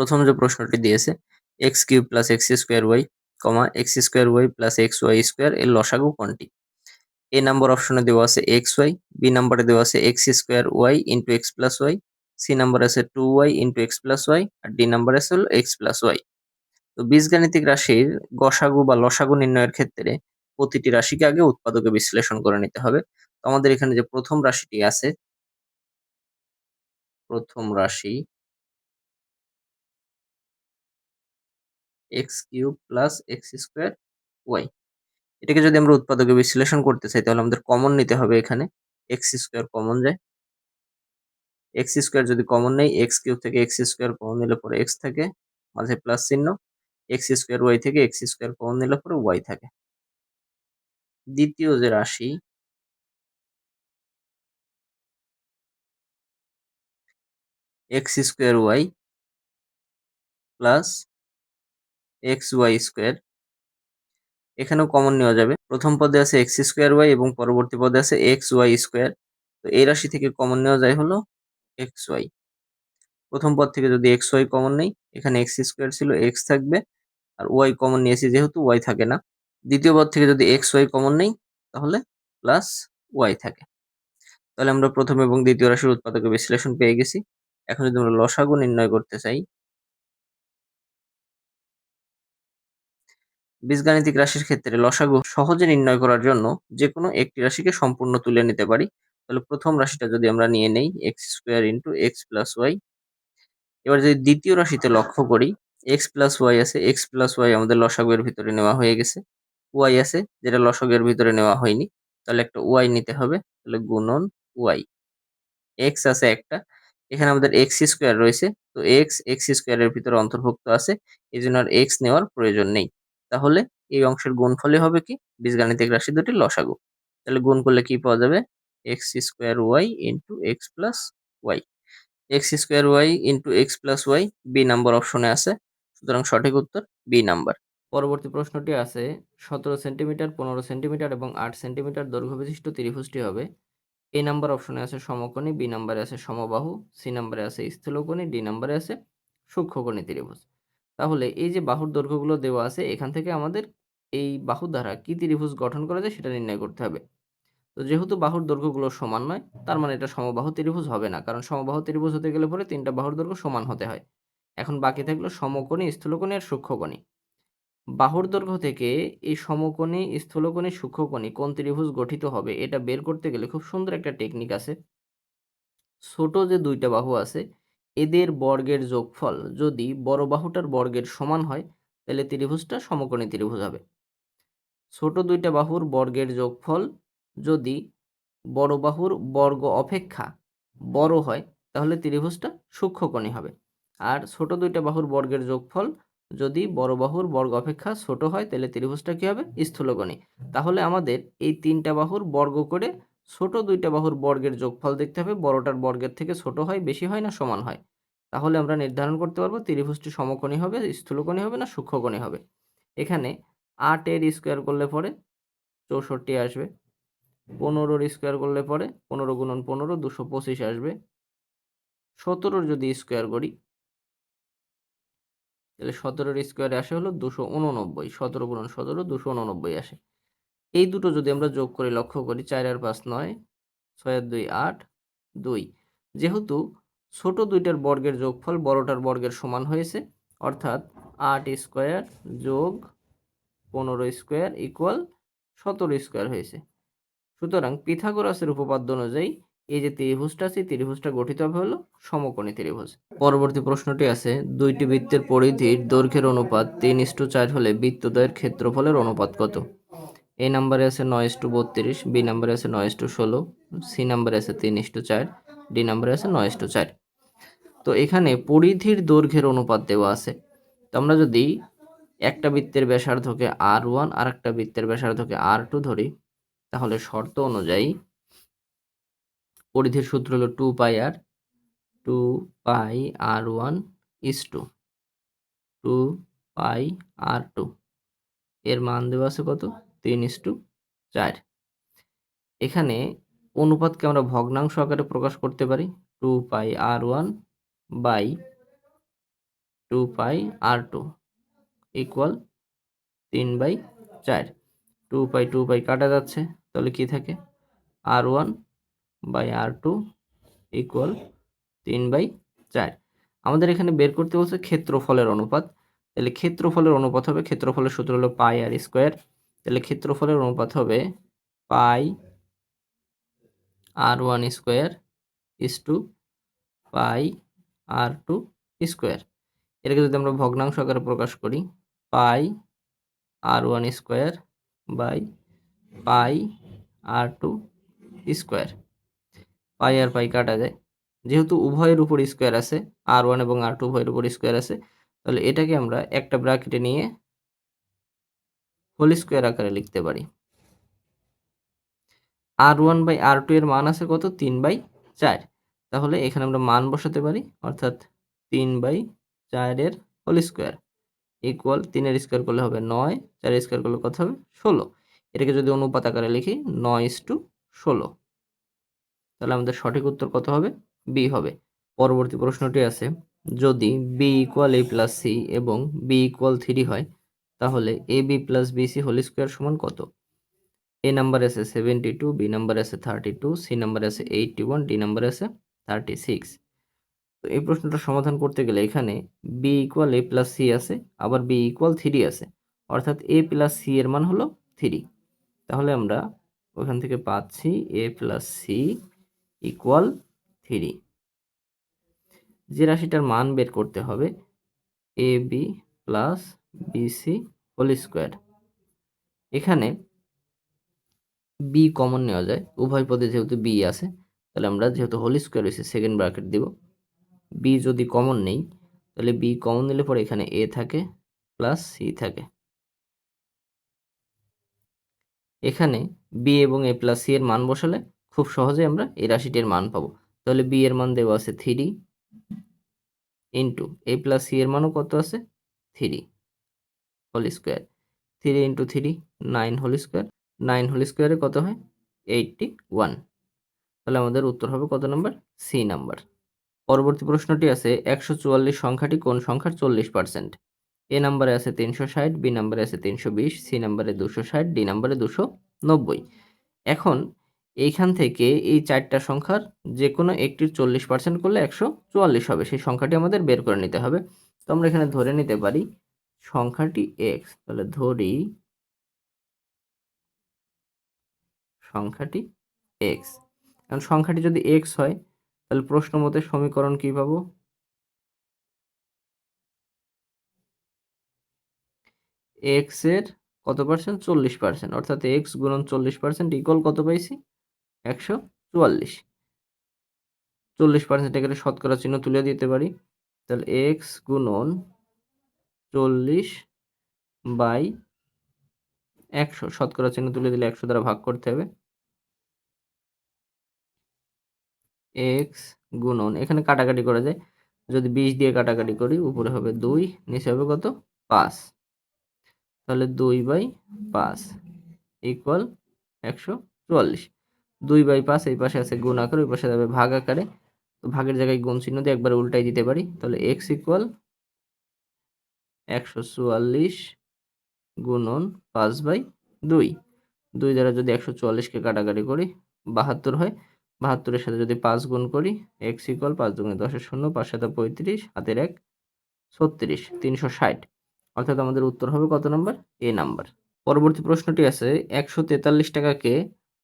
প্রথম যে প্রশ্নটি দিয়েছে X cube plus X square Y comma X square Y plus X Y square এর লসাগু কোনটি? এ নাম্বার অপশনে দেওয়া আছে এক্স ওয়াই বি নাম্বারে দেওয়া আছে X square Y into X plus Y C number আছে two Y into X plus Y আর ডি নাম্বার আছে হলো এক্স প্লাস ওয়াই তো বীজগাণিতিক রাশির গসাগু বা লসাগু নির্ণয়ের ক্ষেত্রে প্রতিটি রাশিকে আগে উৎপাদকে বিশ্লেষণ করে নিতে হবে। তো আমাদের এখানে যে প্রথম রাশিটি আছে, প্রথম রাশি X cube plus X square Y. এটাকে যদি আমরা উৎপাদকে বিশ্লেষণ করতে চাই, তাহলে আমাদের কমন নিতে হবে এখানে। এক্স স্কোয়ার কমন যায়। এক্স স্কোয়ার যদি কমন নেই, এক্স কিউব থেকে এক্স স্কোয়ার কমন নিলে পরে এক্স থাকে, মাঝে প্লাস চিহ্ন। এক্স স্কোয়ার ওয়াই থেকে এক্স স্কোয়ার কমন নিলে পরে ওয়াই থাকে। দ্বিতীয় যে রাশি, X square Y plus X Y square এখানেও কমন নেওয়া যাবে। প্রথম পদে আছে এক্স স্কোয়ার ওয়াই এবং পরবর্তী পদে আছে এক্স ওয়াই স্কোয়ার তো এই রাশি থেকে কমন নেওয়া যায় হলো এক্স ওয়াই প্রথম পদ থেকে যদি এক্স ওয়াই কমন নেই, এখানে এক্স স্কোয়ার ছিল এক্স থাকবে। আর ওয়াই কমন নিয়েছি যেহেতু ওয়াই থাকে না। দ্বিতীয় পদ থেকে যদি এক্স ওয়াই কমন নেই, তাহলে প্লাস ওয়াই থাকে। তাহলে আমরা প্রথম এবং দ্বিতীয় রাশির উৎপাদকের বিশ্লেষণ পেয়ে গেছি। এখন যদি আমরা লসাগু নির্ণয় করতে চাই বীজগাণিতিক রাশির ক্ষেত্রে লসাগু সহজে নির্ণয় করার জন্য যে কোনো একটি রাশিকে সম্পূর্ণ তুলে নিতে পারি। তাহলে প্রথম রাশিটা যদি আমরা নিয়ে নেই X square into X plus Y এবার যদি দ্বিতীয় রাশিতে লক্ষ্য করি এক্স প্লাস ওয়াই আছে এক্স প্লাস ওয়াই আমাদের লসাগুয়ের ভিতরে নেওয়া হয়ে গেছে। ওয়াই আছে, যেটা লসাগুয়ের ভিতরে নেওয়া হয়নি, তাহলে একটা ওয়াই নিতে হবে, তাহলে গুণন ওয়াই এক্স আছে একটা, এখানে আমাদের এক্স স্কোয়ার রয়েছে, তো এক্স এক্স স্কোয়ারের ভিতরে অন্তর্ভুক্ত আছে এই জন্য আর এক্স নেওয়ার প্রয়োজন নেই। তাহলে এই অংশের গুণফলে হবে কি? বীজগাণিতিক রাশি দুটি লসাগু। তাহলে গুণ করলে কি পাওয়া যাবে? X square Y into X plus Y X square Y into X plus Y B number অপশনে আছে। সুতরাং সঠিক উত্তর বি নাম্বার পরবর্তী প্রশ্নটি আছে, সতেরো সেন্টিমিটার পনেরো সেন্টিমিটার এবং আট সেন্টিমিটার দৈর্ঘ্য বিশিষ্ট ত্রিভুজটি হবে। এ নাম্বার অপশনে আছে সমকোণী বি নাম্বারে আছে সমবাহু সি নাম্বারে আছে স্থূলকোণী ডি নাম্বারে আছে সূক্ষ্মকোণী ত্রিভুজ। তাহলে এই যে বাহুর দৈর্ঘ্যগুলো দেওয়া আছে, এখান থেকে আমাদের এই বাহু দ্বারা কি ত্রিভুজ গঠন করা যায় সেটা নির্ণয় করতে হবে। তো যেহেতু বাহুর দৈর্ঘ্যগুলো সমান নয়, তার মানে এটা সমবাহু ত্রিভুজ হবে না, কারণ সমবাহু ত্রিভুজ হতে গেলে পরে তিনটা বাহুর দৈর্ঘ্য সমান হতে হয়। এখন বাকি থাকল সমকোণী, স্থূলকোণী আর সূক্ষ্মকোণী। বাহুর দৈর্ঘ্য থেকে এই সমকোণী, স্থূলকোণী, সূক্ষ্মকোণী কোন ত্রিভুজ গঠিত হবে, এটা বের করতে গেলে খুব সুন্দর একটা টেকনিক আছে। ছোট যে দুইটা বাহু আছে এদের বর্গের যোগফল যদি বড় বাহুটার বর্গের সমান হয়, তাহলে ত্রিভুজটা সমকোণী ত্রিভুজ হবে। ছোট দুইটা বাহুর বর্গের যোগফল যদি বড় বাহুর বর্গ অপেক্ষা বড় হয়, তাহলে ত্রিভুজটা সূক্ষ্মকণী হবে। আর ছোট দুইটা বাহুর বর্গের যোগফল যদি বড় বাহুর বর্গ অপেক্ষা ছোট হয়, তাহলে ত্রিভুজটা কী হবে? স্থূলকোণী। তাহলে আমাদের এই তিনটা বাহুর বর্গ করে ছোট দুইটা বাহুর বর্গের যোগফল দেখতে হবে। বড়টার বর্গের থেকে ছোট হয়, বেশি হয় না সমান হয়। তাহলে আমরা নির্ধারণ করতে পারব ত্রিভুজটি সমকোণী হবে, স্থূলকোণী হবে না সূক্ষ্মকোণী হবে। এখানে আটের স্কোয়ার করলে পরে চৌষট্টি আসবে পনেরোর স্কোয়ার করলে পরে পনেরো গুণন পনেরো, দুশো পঁচিশ আসবে। সতেরোর যদি স্কোয়ার করি, তাহলে সতেরোর স্কোয়ারে আসে হলো দুশো উননব্বই, সতেরো গুণন সতেরো, দুশো উননব্বই আসে। এই দুটো যদি আমরা যোগ করে লক্ষ্য করি, চার আর পাঁচ নয়, ছয় আর দুই আট, দুই। যেহেতু ছোট দুইটার বর্গের যোগফল বড়টার বর্গের সমান হয়েছে, অর্থাৎ আট স্কোয়ার যোগ পনেরো স্কোয়ার ইকুয়াল সতেরো স্কোয়ার হয়েছে। সুতরাং পিথাগোরাসের উপপাদ্য অনুযায়ী এই যে ত্রিভুজটা আছে ত্রিভুজটা গঠিত হলো সমকোণী ত্রিভুজ। পরবর্তী প্রশ্নটি আছে, দুইটি বৃত্তের পরিধির দৈর্ঘ্যের অনুপাত তিন ইস্টু চার হলে বৃত্তদ্বয়ের ক্ষেত্রফলের অনুপাত কত? এ নাম্বারে আছে নয় ইস্টু বত্রিশ বি নাম্বারে আছে নয় ইস্টু ষোলো সি নাম্বারে আছে তিন ইস্টু চার ডি নাম্বারে আছে নয় ইস্টু চার। তো এখানে পরিধির দৈর্ঘ্যের অনুপাত দেওয়া আছে। তো আমরা যদি একটা বৃত্তের ব্যাসার্ধকে আর ওয়ান আর একটা বৃত্তের ব্যাসার্ধকে আর টু ধরি, তাহলে শর্ত অনুযায়ী পরিধির সূত্র হলো two pi R two pi R one is to two pi R two এর মান দেওয়া আছে কত? তিন ইস টু চার। এখানে অনুপাতকে আমরা ভগ্নাংশ আকারে প্রকাশ করতে পারি। Two pi R one by two pi R two equal তিন বাই চার। টু পাই টু পাই কাটা যাচ্ছে, তাহলে কি থাকে? R one by R two equal তিন বাই চার। আমাদের এখানে বের করতে বলছে ক্ষেত্রফলের অনুপাত। তাহলে ক্ষেত্রফলের অনুপাত হবে, ক্ষেত্রফলের সূত্র হলো পাই আর স্কোয়ার। তাহলে ক্ষেত্রফলের অনুপাত হবে pi R one square is to pi R two square. এটাকে যদি আমরা ভগ্নাংশ আকারে প্রকাশ করি, pi R one square by pi R two square. Pi R pi কাটা যায়। যেহেতু উভয়ের উপর স্কোয়ার আছে, আর ওয়ান এবং আর টু উভয়ের উপর স্কোয়ার আছে, তাহলে এটাকে আমরা একটা ব্র্যাকেটে নিয়ে হোল স্কোয়ার আকারে লিখতে পারি। R one by R two এর মান আছে কত? তিন বাই চার। তাহলে এখানে আমরা মান বসাতে পারি, অর্থাৎ তিন বাই চারের হোল স্কোয়ার ইকুয়াল তিনের স্কোয়ার করলে হবে নয় চার স্কোয়ার করলে কত হবে? ষোলো। এটাকে যদি অনুপাত আকারে লিখি, নয় ইস টু ষোলো। তাহলে আমাদের সঠিক উত্তর কত হবে? বি হবে। পরবর্তী প্রশ্নটি আছে, যদি B equal A plus C এবং বি ইকুয়াল থ্রি হয় তাহলে A B plus B C whole square সমান কত? এ নাম্বার আছে সেভেন্টি টু, বি নাম্বার আছে থার্টি টু, সি নাম্বার আছে এইটটি ওয়ান, ডি নাম্বার আছে থার্টি সিক্স। তো এই প্রশ্নটা সমাধান করতে গেলে এখানে B equal A plus C আছে, আবার বি ইকুয়াল থ্রি আছে। অর্থাৎ এ প্লাস সি এর মান হলো থ্রি তাহলে আমরা ওখান থেকে পাচ্ছি A plus C equal three যে রাশিটার মান বের করতে হবে A B plus BC whole square এখানে বি কমন নেওয়া যায়। উভয় পদে যেহেতু বি আছে, তাহলে আমরা যেহেতু হোল স্কোয়ার হয়েছে সেকেন্ড ব্র্যাকেট দিব। বি যদি কমন নেই, তাহলে বি কমন নিলে পরে এখানে এ থাকে প্লাস সি থাকে। এখানে বি এবং এ প্লাস সি এর মান বসালে খুব সহজে আমরা এই রাশিটির মান পাবো। তাহলে বি এর মান দেওয়া আছে three into A plus C এর মানও কত আছে? Three whole square. Three into three nine whole square nine whole স্কোয়ারে কত হয়? এইটটি ওয়ান তাহলে আমাদের উত্তর হবে কত নাম্বার সি নাম্বার পরবর্তী প্রশ্নটি আছে, একশো চুয়াল্লিশ সংখ্যাটি কোন সংখ্যার চল্লিশ পার্সেন্ট এ নাম্বারে আছে তিনশো ষাট বি নাম্বারে আছে তিনশো বিশ সি নাম্বারে দুশো ষাট ডি নাম্বারে দুশো নব্বই। এখন এইখান থেকে এই চারটা সংখ্যার যে কোনো একটির চল্লিশ পার্সেন্ট করলে একশো চুয়াল্লিশ হবে। সেই সংখ্যাটি আমাদের বের করে নিতে হবে। তো আমরা এখানে ধরে নিতে পারি সংখ্যাটি এক্স তাহলে ধরি সংখ্যাটি এক্স কারণ সংখ্যাটি যদি এক্স হয়, তাহলে প্রশ্ন মতে সমীকরণ কি পাবো? এক্সের কত পার্সেন্ট চল্লিশ পার্সেন্ট অর্থাৎ এক্স গুণন চল্লিশ পার্সেন্ট ইকুয়াল কত পাইছি? একশো চুয়াল্লিশ। চল্লিশ পার্সেন্ট এখানে শতকরা চিহ্ন তুলে দিতে পারি। তাহলে এক্স গুণন চল্লিশ বাই একশো। শতকরা চিহ্ন তুলে দিলে একশো দ্বারা ভাগ করতে হবে। এক্স গুণন, এখানে কাটাকাটি করা যায়। যদি বিশ দিয়ে কাটাকাটি করি, উপরে হবে দুই, নিচে হবে কত? পাঁচ। তাহলে দুই বাই পাঁচ ইকুয়াল একশো চুয়াল্লিশ। দুই বাই পাঁচ এই পাশে আছে গুণ আকার, ওই পাশে যাবে ভাগ আকারে। তো ভাগের জায়গায় গুণ চিহ্ন দিয়ে একবার উল্টাই দিতে পারি। তাহলে এক্স ইকুয়াল একশো চুয়াল্লিশ গুণন পাঁচ বাই দুই। দুই দ্বারা যদি একশো চুয়াল্লিশকে কাটাকাটি করি, বাহাত্তর হয়। বাহাত্তরের সাথে যদি পাঁচ গুণ করি, এক্স ইকুয়াল পাঁচ দুগুণে দশের শূন্য, পাঁচ সাথে পঁয়ত্রিশ, হাতের এক, ছত্রিশ, তিনশো ষাট। অর্থাৎ আমাদের উত্তর হবে কত নম্বর? এ নাম্বার। পরবর্তী প্রশ্নটি আছে, একশো তেতাল্লিশ টাকাকে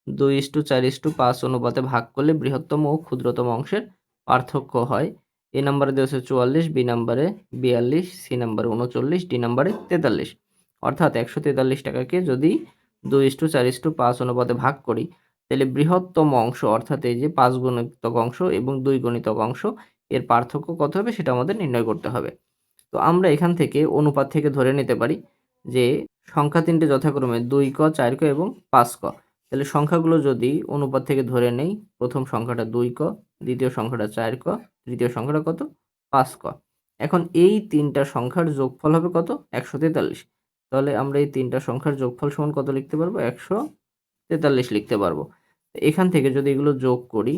দুই ইস্টু চার ইস্টু পাঁচ অনুপাতে ভাগ করলে বৃহত্তম ও ক্ষুদ্রতম অংশের পার্থক্য হয় এ নাম্বারে দেওয়া চুয়াল্লিশ, বি নাম্বারে বিয়াল্লিশ, সি নাম্বারে উনচল্লিশ, ডি নাম্বারে তেতাল্লিশ। অর্থাৎ একশো তেতাল্লিশ টাকাকে যদি দুই ইস্টু চার ইস্টু পাঁচ অনুপাতে ভাগ করি, তাহলে বৃহত্তম অংশ, অর্থাৎ এই যে পাঁচ গণিতক অংশ এবং দুই গণিতক অংশ, এর পার্থক্য কত হবে সেটা আমাদের নির্ণয় করতে হবে। তো আমরা এখান থেকে অনুপাত থেকে ধরে নিতে পারি যে সংখ্যা তিনটে যথাক্রমে দুই ক, চার ক এবং পাঁচ ক। তাহলে সংখ্যাগুলো যদি অনুপাত থেকে ধরে নেই, প্রথম সংখ্যাটা দুই ক দ্বিতীয় সংখ্যাটা চার ক, তৃতীয় সংখ্যাটা কত? পাঁচ ক। এখন এই তিনটা সংখ্যার যোগফল হবে কত? একশো তেতাল্লিশ। তাহলে আমরা এই তিনটা সংখ্যার যোগফল সমান কত লিখতে পারব? একশো তেতাল্লিশ লিখতে পারব। এখান থেকে যদি এগুলো যোগ করি,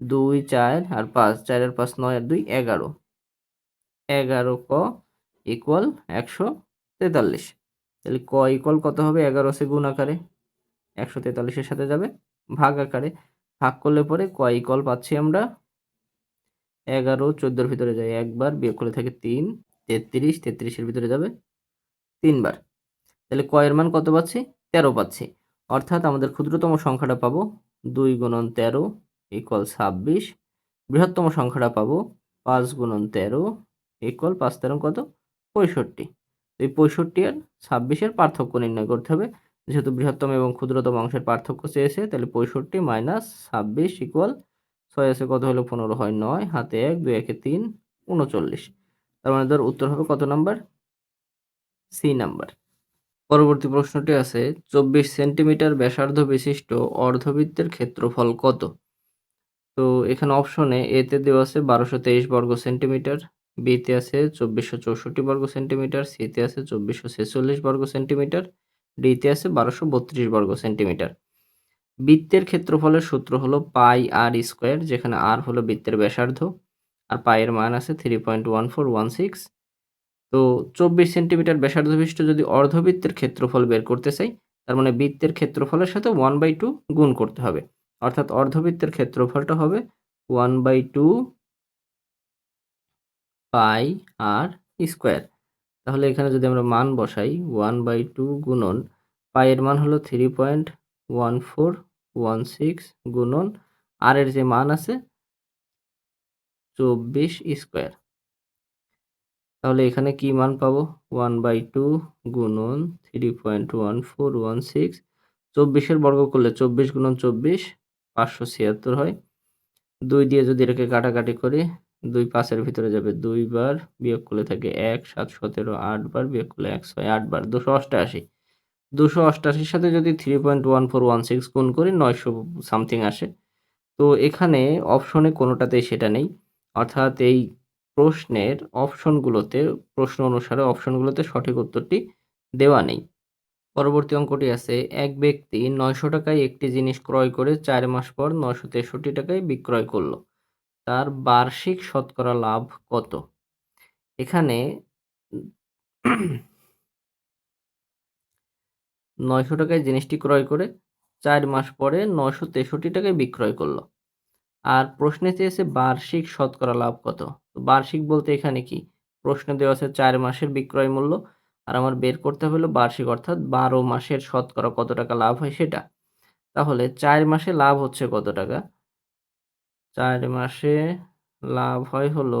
দুই, চার আর পাঁচ, চার আর পাঁচ, নয় আর দুই, এগারো। এগারো ক ইকুয়াল একশো তেতাল্লিশ। তাহলে ক ইকুয়াল কত হবে? এগারো সে গুণ আকারে। একশো তেতাল্লিশের সাথে যাবে ভাগ আকারে। ভাগ করলে পরে কয় ইকুয়াল পাচ্ছি আমরা? এগারো, চোদ্দোর ভিতরে যায় একবার, বিয়োগ করলে থাকে তিন, তেত্রিশ, তেত্রিশের ভিতরে যাবে তিনবার। তাহলে কয়ের মান কত পাচ্ছি? তেরো পাচ্ছি। অর্থাৎ আমাদের ক্ষুদ্রতম সংখ্যাটা পাবো দুই গুণন তেরো ইকুয়াল ছাব্বিশ। বৃহত্তম সংখ্যাটা পাবো পাঁচ গুণন তেরো ইকুয়াল পাঁচ তেরো কত? পঁয়ষট্টি। এই পঁয়ষট্টি আর ছাব্বিশের পার্থক্য নির্ণয় করতে হবে। যেহেতু বৃহত্তম এবং ক্ষুদ্রতম অংশের পার্থক্য চেয়েছে, তাহলে পঁয়ষট্টি মাইনাস ছাব্বিশ ইকুয়াল ছয় আছে কত হলো? পনেরো হয় নয়, হাতে এক, দুই, একে তিন, উনচল্লিশ। তার মানে ধর উত্তর হবে কত নাম্বার? C number. পরবর্তী প্রশ্নটি আছে, চব্বিশ সেন্টিমিটার ব্যাসার্ধ বিশিষ্ট অর্ধবৃত্তের ক্ষেত্রফল কত? তো এখানে অপশনে এতে দেওয়া আছে বারোশো তেইশ বর্গ সেন্টিমিটার, বিতে আছে চব্বিশশো চৌষট্টি বর্গ সেন্টিমিটার, সিতে আছে চব্বিশশো ছেচল্লিশ বর্গ সেন্টিমিটার ডিতে আছে বারোশো বত্রিশ বর্গ সেন্টিমিটার। বৃত্তের ক্ষেত্রফলের সূত্র হলো পাই আর স্কোয়ার, যেখানে আর হলো বৃত্তের ব্যাসার্ধ, আর পায়ের মান আছে three point one four one six. তো চব্বিশ সেন্টিমিটার ব্যাসার্ধ বিশিষ্ট যদি অর্ধবৃত্তের ক্ষেত্রফল বের করতে চাই, তার মানে বৃত্তের ক্ষেত্রফলের সাথে ওয়ান বাই টু গুণ করতে হবে। অর্থাৎ অর্ধবৃত্তের ক্ষেত্রফলটা হবে one by two pi R square. তাহলে এখানে যদি আমরা মান বসাই ওয়ান বাই টু গুণন পায়ের মান হলো three point one four one six গুণন আর এর যে মান আছে চব্বিশ স্কোয়ার। তাহলে এখানে কি মান পাবো? ওয়ান বাই টু গুণন three point one four one six. চব্বিশের বর্গ করলে চব্বিশ গুণন চব্বিশ, পাঁচশো ছিয়াত্তর হয়। দুই দিয়ে যদি এটাকে কাটাকাটি করি দুই পাঁচের ভিতরে যাবে দুইবার বিয়োগ করলে থাকে এক, সাত, সতেরো, আটবার বিয়োগ করলে এক, ছয়, আটবার, দুশো অষ্টাশি। দুশো অষ্টাশির সাথে যদি three point one four one six গুণ করি, নয়শো সামথিং আসে। তো এখানে অপশনে কোনোটাতেই সেটা নেই। অর্থাৎ এই প্রশ্নের অপশনগুলোতে প্রশ্ন অনুসারে অপশনগুলোতে সঠিক উত্তরটি দেওয়া নেই। পরবর্তী অঙ্কটি আছে, এক ব্যক্তি নয়শো টাকায় একটি জিনিস ক্রয় করে চার মাস পর নয়শো তেষট্টি টাকায় বিক্রয় করল। তার বার্ষিক শতকরা লাভ কত? এখানে নয়শো টাকায় জিনিসটি ক্রয় করে চার মাস পরে নয়শো তেষট্টি টাকায় বিক্রয় করল। আর প্রশ্নে চেয়েছে বার্ষিক শতকরা লাভ কত? বার্ষিক বলতে এখানে কি? প্রশ্ন দেওয়া আছে চার মাসের বিক্রয় মূল্য। আর আমার বের করতে হলো বার্ষিক, অর্থাৎ বারো মাসের শতকরা কত টাকা লাভ হয় সেটা। তাহলে চার মাসে লাভ হচ্ছে কত টাকা? চার মাসে লাভ হয় হলো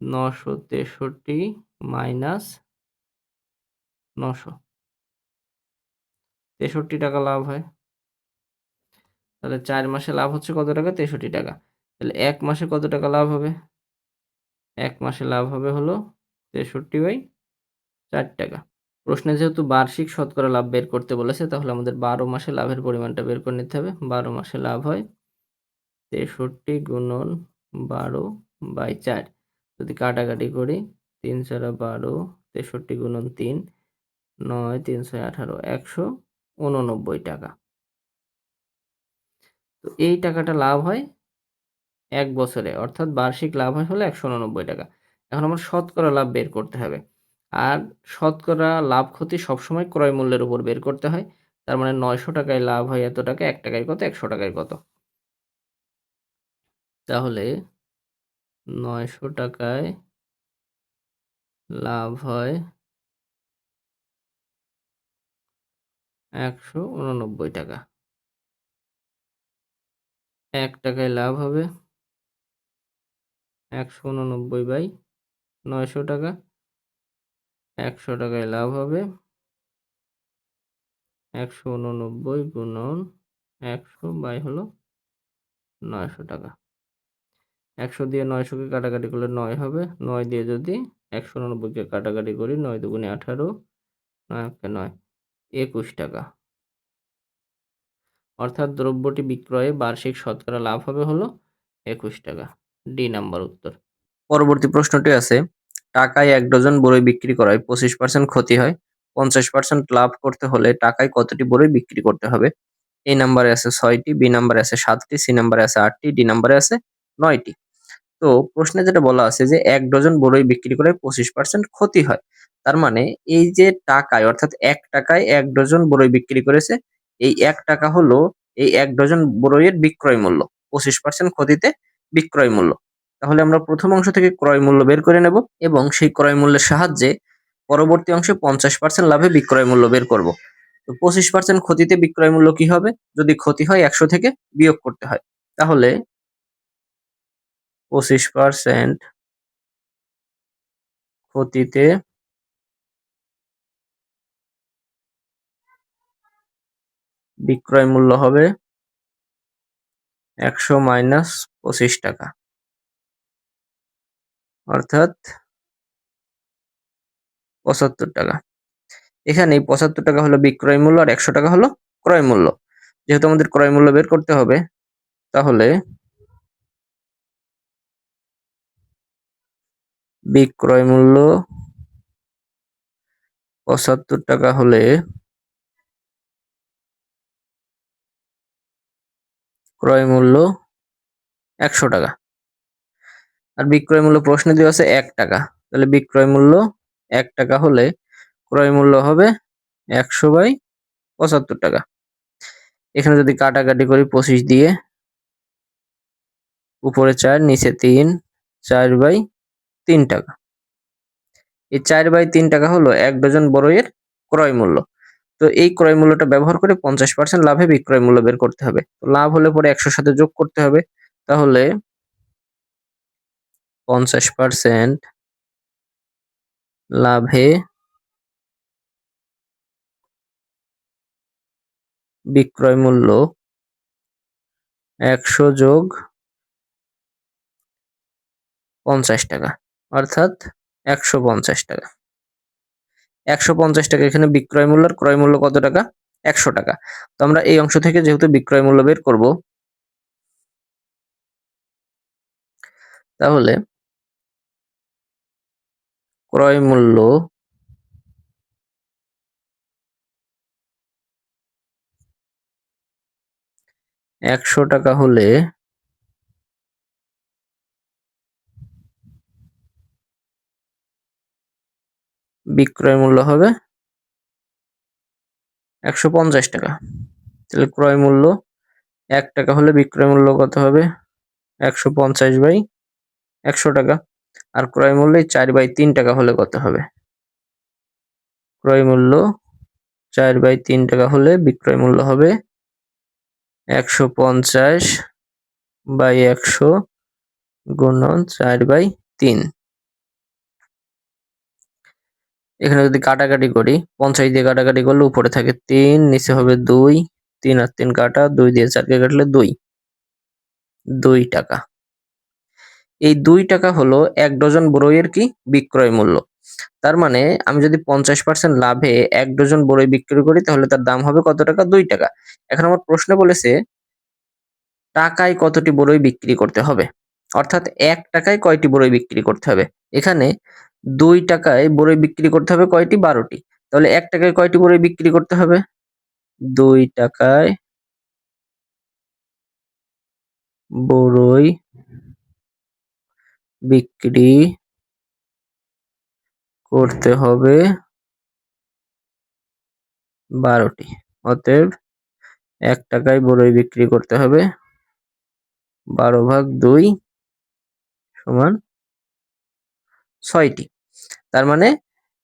নশো তেষট্টি মাইনাস নশো। তেষট্টি টাকা লাভ হয়। তাহলে চার মাসে লাভ হচ্ছে কত টাকা? তেষট্টি টাকা। তাহলে এক মাসে কত টাকা লাভ হবে? এক মাসে লাভ হবে হলো তেষট্টি বাই চার টাকা। প্রশ্নে যেহেতু বার্ষিক শতকরা লাভ বের করতে বলেছে, তাহলে আমাদের বারো মাসে লাভের পরিমাণটা বের করে নিতে হবে। বারো মাসে লাভ হয় তেষট্টি গুণন বারো বাই চার। যদি কাটাকাটি করি তিন চারা বারো, তেষট্টি গুণন তিন, নয় তিনশো আঠারো, একশো উননব্বই টাকা। তো এই টাকাটা লাভ হয় এক বছরে, অর্থাৎ বার্ষিক লাভ হয় হলো একশো উননব্বই টাকা। এখন আমার শতকরা লাভ বের করতে হবে। আর শতকরা লাভ ক্ষতি সবসময় ক্রয় মূল্যের উপর বের করতে হয়। তার মানে নয়শো টাকায় লাভ হয় এত টাকা, এক টাকায় কত, একশো টাকায় কত? তাহলে নয়শো টাকায় লাভ হয় একশো উননব্বই টাকা। এক টাকায় লাভ হবে একশো উননব্বই বাই নয়শো টাকা। একশো টাকায় লাভ হবে। একশো উননব্বই গুণন একশো বাই হলো নয়শো টাকা। একশো দিয়ে নয়শোকে কাটাকাটি করলে নয় হবে। নয় দিয়ে যদি একশো উননব্বইকে কাটাকাটি করি নয় দুগুণে আঠারো নয় নয়, একুশ টাকা। অর্থাৎ দ্রব্যটি বিক্রয়ে বার্ষিক শতকরা লাভ হবে হলো একুশ টাকা। ডি নাম্বার উত্তর। পরবর্তী প্রশ্নটি আছে টাকায় এক ডজন বড়ই বিক্রি করায় পঁচিশ পার্সেন্ট ক্ষতি হয়। পঞ্চাশ পার্সেন্ট লাভ করতে হলে টাকায় কতটি বড়ই বিক্রি করতে হবে? এই নাম্বারে আছে ছয়টি, বি নাম্বারে আছে সাতটি, সি নাম্বারে আছে আটটি, ডি নাম্বারে আছে নয়টি। তো প্রশ্নে যেটা বলা আছে যে এক ডজন বড়ই বিক্রি করে পঁচিশ পার্সেন্ট ক্ষতি হয়। তার মানে এই যে টাকায়, অর্থাৎ এক টাকায় এক ডজন বড়ই বিক্রি করেছে, এই এক টাকা হলো এই এক ডজন বড়ইয়ের বিক্রয় মূল্য। পঁচিশ পার্সেন্ট ক্ষতিতে বিক্রয় মূল্য। তাহলে আমরা প্রথম অংশ থেকে ক্রয় মূল্য বের করে নেব এবং সেই ক্রয় মূল্যের সাহায্যে পরবর্তী অংশে পঞ্চাশ পার্সেন্ট লাভে বিক্রয় মূল্য বের করব। তো পঁচিশ পার্সেন্ট ক্ষতিতে বিক্রয় মূল্য কি হবে? যদি ক্ষতি হয় একশো থেকে বিয়োগ করতে হয়। তাহলে পঁচিশ পার্সেন্ট ক্ষতিতে বিক্রয় মূল্য হবে একশো মাইনাস পঁচিশ টাকা। অর্থাৎ পঁচাত্তর টাকা। এখানে পঁচাত্তর টাকা হলো বিক্রয় মূল্য আর একশো টাকা হলো ক্রয় মূল্য। যেহেতু আমাদের ক্রয় মূল্য বের করতে হবে, তাহলে বিক্রয় মূল্য পঁচাত্তর টাকা হলে ক্রয় মূল্য একশো টাকা। আর বিক্রয় মূল্য প্রশ্নে দেওয়া আছে এক টাকা। তাহলে বিক্রয় মূল্য এক টাকা হলে ক্রয় মূল্য হবে একশো বাই পঁচাত্তর টাকা। এখানে যদি কাটাকাটি করি পঁচিশ দিয়ে, উপরে চার, নিচে তিন, চার বাই তিন টাকা। এই চার বাই তিন টাকা হলো এক ডজন বড়ইয়ের ক্রয় মূল্য। তো এই ক্রয় মূল্যটা ব্যবহার করে পঞ্চাশ পার্সেন্ট লাভে বিক্রয় মূল্য বের করতে হবে। লাভ হলে পরে একশোর সাথে যোগ করতে হবে। তাহলে পঞ্চাশ পার্সেন্ট লাভে বিক্রয় মূল্য একশো যোগ পঞ্চাশ টাকা, অর্থাৎ একশো পঞ্চাশ টাকা। একশো পঞ্চাশ টাকা এখানে বিক্রয় মূল্য আর ক্রয় মূল্য কত টাকা? একশো টাকা। তো আমরা এই অংশ থেকে যেহেতু বিক্রয় মূল্য বের করব, তাহলে ক্রয় মূল্য একশো টাকা হলে বিক্রয় মূল্য হবে একশো পঞ্চাশ টাকা। তাহলে ক্রয় মূল্য এক টাকা হলে বিক্রয় মূল্য কত হবে? একশো পঞ্চাশ বাই একশো টাকা। আর ক্রয় মূল্য চার বাই তিন টাকা হলে কত হবে? ক্রয় মূল্য চার বাই তিন টাকা হলে বিক্রয় মূল্য হবে একশো পঞ্চাশ বাই একশো গুণন চার বাই তিন। এখানে যদি কাটাকাটি করি, পঞ্চাশ দিয়ে কাটাকাটি করলে উপরে থাকে তিন, নিচে হবে দুই, তিন আর তিন কাটা, দুই দিয়ে চারকে কাটলে দুই। দুই টাকা। এই দুই টাকা হলো এক ডজন বড়ইয়ের কি বিক্রয় মূল্য। তার মানে আমি যদি পঞ্চাশ পার্সেন্ট লাভে এক ডজন বড়ই বিক্রি করি, তাহলে তার দাম হবে কত টাকা? দুই টাকা। এখন আমার প্রশ্ন বলেছে, টাকায় কতটি বড়ই বিক্রি করতে হবে? অর্থাৎ এক টাকায় কয়টি বড়ই বিক্রি করতে হবে? এখানে দুই টাকায় বড়ই বিক্রি করতে হবে কয়টি? বারোটি। তাহলে এক টাকায় কয়টি বড়ই বিক্রি করতে হবে? দুই টাকায় বড়ই বিক্রি করতে হবে বারোটি। অতএব এক টাকায় বড়ই বিক্রি করতে হবে। বারো ভাগ দুই সমান ছয়টি। তার মানে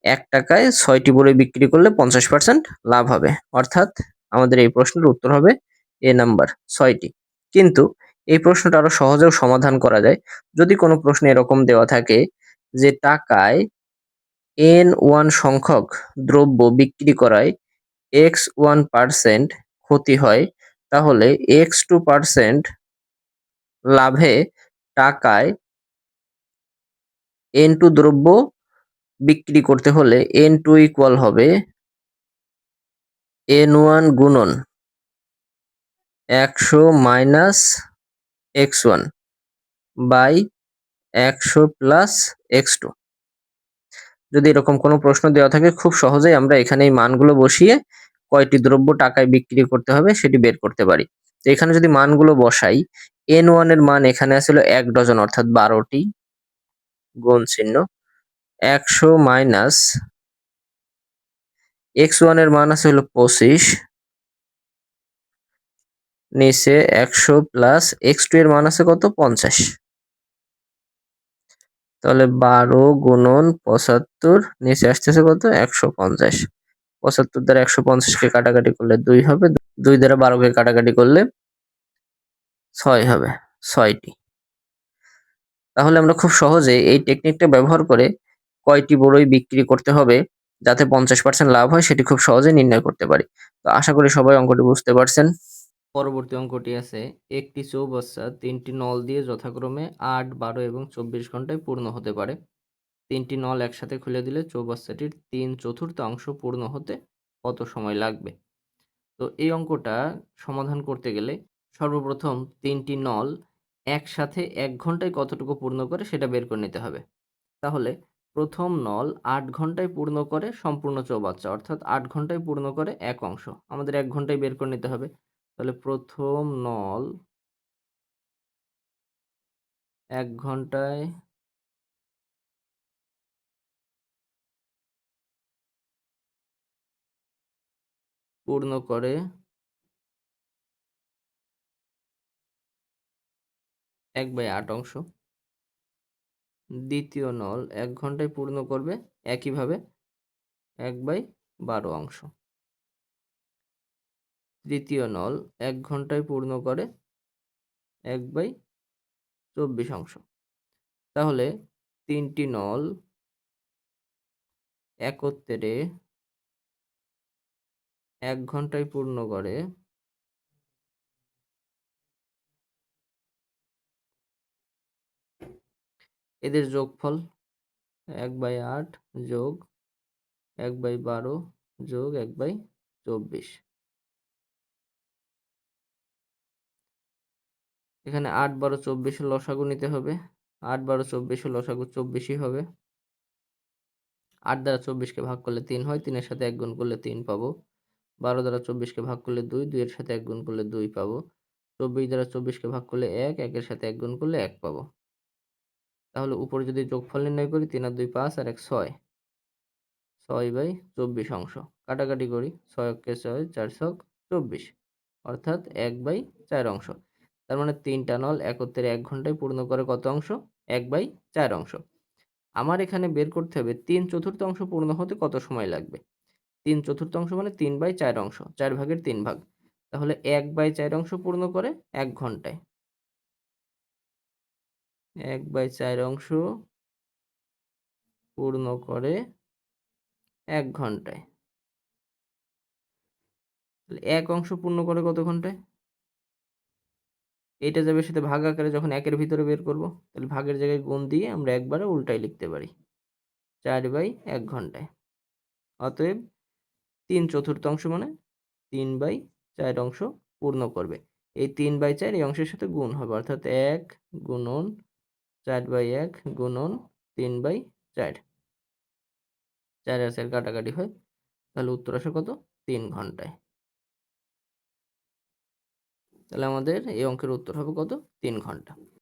এক টাকায় ছয়টি বড়ই বিক্রি করলে পঞ্চাশ পার্সেন্ট লাভ হবে। অর্থাৎ আমাদের এই প্রশ্নের উত্তর হবে এ নাম্বার ছয়টি। কিন্তু এই প্রশ্নটা আরও সহজেও সমাধান করা যায়। যদি কোনো প্রশ্নে এরকম দেওয়া থাকে যে টাকায় এন ওয়ান সংখ্যক দ্রব্য বিক্রি করায় এক্স ওয়ান পার্সেন্ট ক্ষতি হয়, তাহলে এক্স টু পার্সেন্ট লাভে টাকায় এন টু দ্রব্য বিক্রি করতে হলে এন টু ইকুয়াল হবে এন ওয়ান গুণন একশো মাইনাস এক্স ওয়ান বাই একশো প্লাস এক্স টু। যদি এরকম কোনো প্রশ্ন দেওয়া থাকে, খুব সহজেই আমরা এখানে এই মানগুলো বসিয়ে কয়টি দ্রব্য টাকায় বিক্রি করতে হবে সেটি বের করতে পারি। তো এখানে যদি মানগুলো বসাই, এন ওয়ানের মান এখানে আসলে এক ডজন, অর্থাৎ বারোটি গুণ চিহ্ন। একশো মাইনাস এক্স ওয়ানের মান আছে হলো পঁচিশ নিচে একশো প্লাস এক্স টু এর মান আছে কত? পঞ্চাশ। তাহলে বারো গুণন পঁচাত্তর, নিচে আসতেছে কত? একশো পঞ্চাশ। পঁচাত্তর দ্বারা একশো পঞ্চাশকে কাটাকাটি করলে দুই হবে। দুই দ্বারা বারোকে কাটাকাটি করলে ছয় হবে, ছয়টি। তাহলে আমরা খুব সহজে এই টেকনিকটা ব্যবহার করে কয়টি বড়ই বিক্রি করতে হবে যাতে পঞ্চাশ পার্সেন্ট লাভ হয়, সেটি খুব সহজে নির্ণয় করতে পারি। তো আশা করি সবাই অঙ্কটি বুঝতে পারছেন। পরবর্তী অঙ্কটি আছে, একটি চৌবাচ্চা তিনটি নল দিয়ে যথাক্রমে আট, বারো এবং চব্বিশ ঘন্টায় পূর্ণ হতে পারে। তিনটি নল একসাথে খুলে দিলে চৌবাচ্চাটির তিন চতুর্থাংশ পূর্ণ হতে কত সময় লাগবে? তো এই অঙ্কটা সমাধান করতে গেলে সর্বপ্রথম তিনটি নল একসাথে এক ঘন্টায় কতটুকু পূর্ণ করে সেটা বের করে নিতে হবে। তাহলে প্রথম নল আট ঘন্টায় পূর্ণ করে সম্পূর্ণ চৌবাচ্চা, অর্থাৎ আট ঘন্টায় পূর্ণ করে এক অংশ। আমাদের এক ঘন্টায় বের করে নিতে হবে। তাহলে প্রথম নল এক ঘন্টায় পূর্ণ করে এক বাই আট অংশ। দ্বিতীয় নল এক ঘন্টায় পূর্ণ করবে একইভাবে এক বাই বারো অংশ। তৃতীয় নল এক ঘন্টায় পূর্ণ করে এক বাই চব্বিশ অংশ। তাহলে তিনটি নল একত্রে এক ঘন্টায় পূর্ণ করে এদের যোগফল এক বাই আট যোগ এক বাই বারো যোগ এক বাই চব্বিশ। এখানে আট বারো চব্বিশে লসাগু নিতে হবে। আট বারো চব্বিশে লসাগু চব্বিশই হবে। আট দ্বারা চব্বিশকে ভাগ করলে তিন হয়, তিনের সাথে এক গুণ করলে তিন পাবো। বারো দ্বারা চব্বিশকে ভাগ করলে দুই, দুইয়ের সাথে এক গুণ করলে দুই পাবো। চব্বিশ দ্বারা চব্বিশকে ভাগ করলে এক, একের সাথে এক গুণ করলে এক পাবো। তাহলে উপরে যদি যোগফল নির্ণয় করি, তিন আর দুই পাঁচ আর এক ছয়। ছয় বাই চব্বিশ অংশ। কাটাকাটি করি, ছয় অক্ষে ছয়, চার ছক চব্বিশ। অর্থাৎ এক বাই চার অংশ। তার মানে তিনটা নল একত্রে এক ঘন্টায় পূর্ণ করে কত অংশ? এক বাই চার অংশ। আমার এখানে বের করতে হবে তিন চতুর্থ অংশ পূর্ণ হতে কত সময় লাগবে? তিন চতুর্থাংশ মানে তিন বাই চার অংশ, চার ভাগের তিন ভাগ। তাহলে এক বাই চার অংশ পূর্ণ করে এক ঘন্টায়। এক বাই চার অংশ পূর্ণ করে এক ঘন্টায়। এক অংশ পূর্ণ করে কত ঘন্টায়? এটা যাবে সাথে ভাগ আকারে যখন একের ভিতরে বের করব, তাহলে ভাগের জায়গায় গুণ দিয়ে আমরা একবারে উল্টাই লিখতে পারি। চার বাই এক ঘন্টায়। অতএব তিন চতুর্থাংশ মানে তিন বাই চার অংশ পূর্ণ করবে। এই তিন বাই চার এই অংশের সাথে গুণ হবে, অর্থাৎ এক গুণন চার বাই এক গুণন তিন বাই চার। চার আর চার কাটাকাটি হয়, তাহলে উত্তর আসে কত? তিন ঘন্টায়। তাহলে আমাদের এই অঙ্কের উত্তর হবে কত? তিন ঘণ্টা।